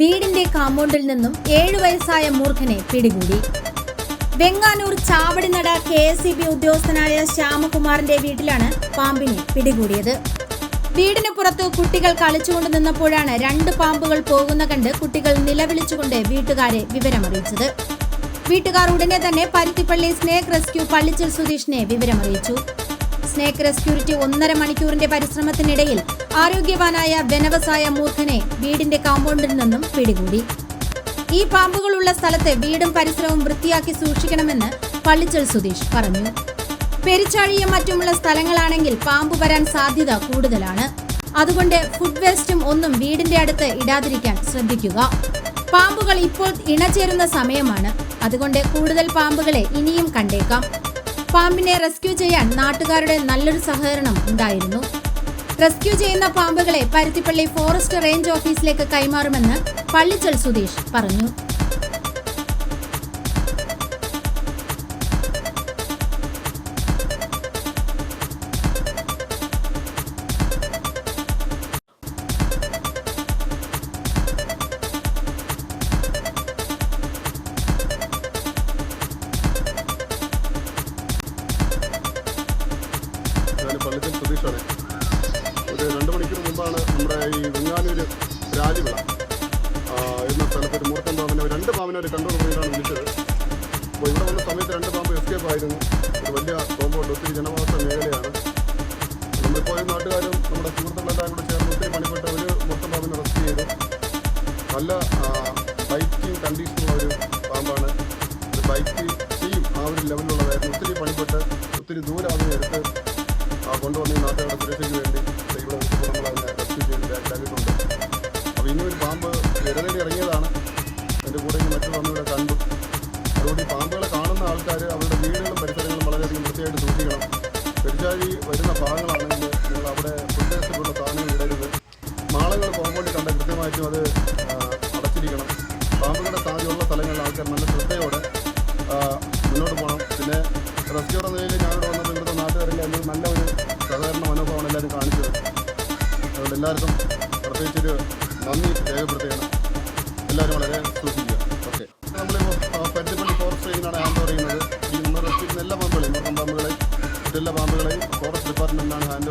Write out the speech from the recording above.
വീടിന്റെ കാമ്പൗണ്ടിൽ നിന്നും ഏഴു വയസ്സായ മൂർഖനെ പിടികൂടി. Venganoor Chavadinada K S E B ഉദ്യോഗസ്ഥനായ ശ്യാമകുമാറിന്റെ വീട്ടിലാണ് പാമ്പിനെ പിടികൂടിയത്. വീടിന് പുറത്ത് കുട്ടികൾ കളിച്ചുകൊണ്ട് നിന്നപ്പോഴാണ് രണ്ട് പാമ്പുകൾ പോകുന്ന കണ്ട് കുട്ടികൾ നിലവിളിച്ചുകൊണ്ട് വീട്ടുകാരെ വിവരമറിയിച്ചത്. വീട്ടുകാർ ഉടനെ തന്നെ പരുത്തിപ്പള്ളി സ്നേക് റെസ്ക്യൂ പള്ളിച്ചൽ സുധീഷിനെ വിവരമറിയിച്ചു. സ്നേക് റെസ്ക്യൂരിറ്റി ഒന്നര മണിക്കൂറിന്റെ പരിശ്രമത്തിനിടയിൽ ആരോഗ്യവാനായ വ്യവസായ മൂർഖനെ വീടിന്റെ കാമ്പൗണ്ടിൽ നിന്നും പിടികൂടി. ഈ പാമ്പുകളുള്ള സ്ഥലത്ത് വീടും പരിസരവും വൃത്തിയാക്കി സൂക്ഷിക്കണമെന്ന് പള്ളിച്ചൽ സുധീഷ് പറഞ്ഞു. പെരിച്ചാഴിയും മറ്റുമുള്ള സ്ഥലങ്ങളാണെങ്കിൽ പാമ്പ് വരാൻ സാധ്യത കൂടുതലാണ്. അതുകൊണ്ട് ഫുഡ് വേസ്റ്റും ഒന്നും വീടിന്റെ അടുത്ത് ഇടാതിരിക്കാൻ ശ്രദ്ധിക്കുക. പാമ്പുകൾ ഇപ്പോൾ ഇണചേരുന്ന സമയമാണ്. അതുകൊണ്ട് കൂടുതൽ പാമ്പുകളെ ഇനിയും കണ്ടേക്കാം. പാമ്പിനെ റെസ്ക്യൂ ചെയ്യാൻ നാട്ടുകാരുടെ നല്ലൊരു സഹകരണം ഉണ്ടായിരുന്നു. റെസ്ക്യൂ ചെയ്യുന്ന പാമ്പുകളെ പരുത്തിപ്പള്ളി ഫോറസ്റ്റ് റേഞ്ച് ഓഫീസിലേക്ക് കൈമാറുമെന്ന് പള്ളിച്ചൽ സുധീഷ് പറഞ്ഞു. ഞാൻ പള്ളിക്കൽ സതീഷാണ് ഒരു രണ്ട് മണിക്കൂർ മുമ്പാണ് നമ്മുടെ ഈ വെങ്ങാനൂര് രാജിവിള എന്ന സ്ഥലത്ത് ഒരു മൂർത്തൻ പാമ്പിനെ രണ്ട് പാമ്പിനെ ഒരു കണ്ടു പറഞ്ഞിട്ടാണ് വിളിച്ചത്. അപ്പോൾ ഇവിടെ വന്ന സമയത്ത് രണ്ട് പാമ്പ് എസ്കേപ്പ് ആയിരുന്നു. ഒരു വലിയ കോമ്പൗണ്ട് ഒത്തിരി ജനവാസ മേഖലയാണ്. നമ്മളിപ്പോൾ ഈ നാട്ടുകാരും നമ്മുടെ സുഹൃത്തുക്കളെല്ലാം കൂടെ ചേർന്ന് ഒത്തിരി പണിപ്പെട്ട ഒരു മൂർത്തൻ പാമ്പിനെ റെസ്ക്യൂ ചെയ്തു. നല്ല ബൈക്കിംഗ് കണ്ടീഷനുള്ള ഒരു പാമ്പാണ്. ബൈക്ക് ചെയ്യും ആ ഒരു ലെവലിലുള്ളതായിരുന്നു ഒത്തിരി പണിപ്പെട്ട് ഒത്തിരി ദൂരം അതിനെ എടുത്ത് ആ കൊണ്ടുവന്ന് ഈ നാട്ടുകാരുടെ സുരക്ഷയ്ക്ക് വേണ്ടി ഇവിടെ നമ്മൾ അതിനെ റെസ്ക്യൂ ചെയ്ത് ബാക്കിലാക്കിയിട്ടുണ്ട് അപ്പോൾ ഇനി ഒരു പാമ്പ് ഇരതേടി ഇറങ്ങിയതാണ്. എന്റെ കൂടെ മറ്റു പാമ്പുകളെ കണ്ടു. അതുകൊണ്ട് ഈ പാമ്പുകളെ കാണുന്ന ആൾക്കാർ അവരുടെ വീടുകളും പരിസരങ്ങളും വളരെയധികം വൃത്തിയായിട്ട് സൂക്ഷിക്കണം. പെരുചാഴി വരുന്ന ഭാഗങ്ങളാണെങ്കിൽ നിങ്ങൾ അവിടെ പ്രദേശത്തുള്ള സാധനങ്ങൾ ഇടരുത്. മാളങ്ങൾ കോമ്പൗണ്ടിൽ കണ്ട കൃത്യമായിട്ടും അത് അടച്ചിരിക്കണം. പാമ്പുകളുടെ സാധ്യതയുള്ള സ്ഥലങ്ങളിൽ ആൾക്കാർ നല്ല ശ്രദ്ധയോടെ മുന്നോട്ട് പോകണം. പിന്നെ റെസ്ക്യൂ എന്ന നിലയിൽ ഞാനിവിടെ വന്നപ്പോൾ ഇവിടുത്തെ നല്ല ഒരു എല്ലാവർക്കും പ്രത്യേകിച്ചൊരു നന്ദി രേഖപ്പെടുത്തുകയാണ്. എല്ലാവരും വളരെ സൂക്ഷിക്കുക. ഓക്കെ. നമ്മളിപ്പോൾ പരുത്തിപ്പള്ളി ഫോറസ്റ്റ് റേഞ്ചിനാണ് ഹാൻഡ് ഓവർ ചെയ്യുന്നത്. ഈ ചെയ്യുന്ന എല്ലാ പാമ്പുകളെയും മുറുക്കൻ പാമ്പുകളെയും മറ്റെല്ലാ പാമ്പുകളെയും ഫോറസ്റ്റ് ഡിപ്പാർട്ട്മെന്റിനാണ് ഹാൻഡ്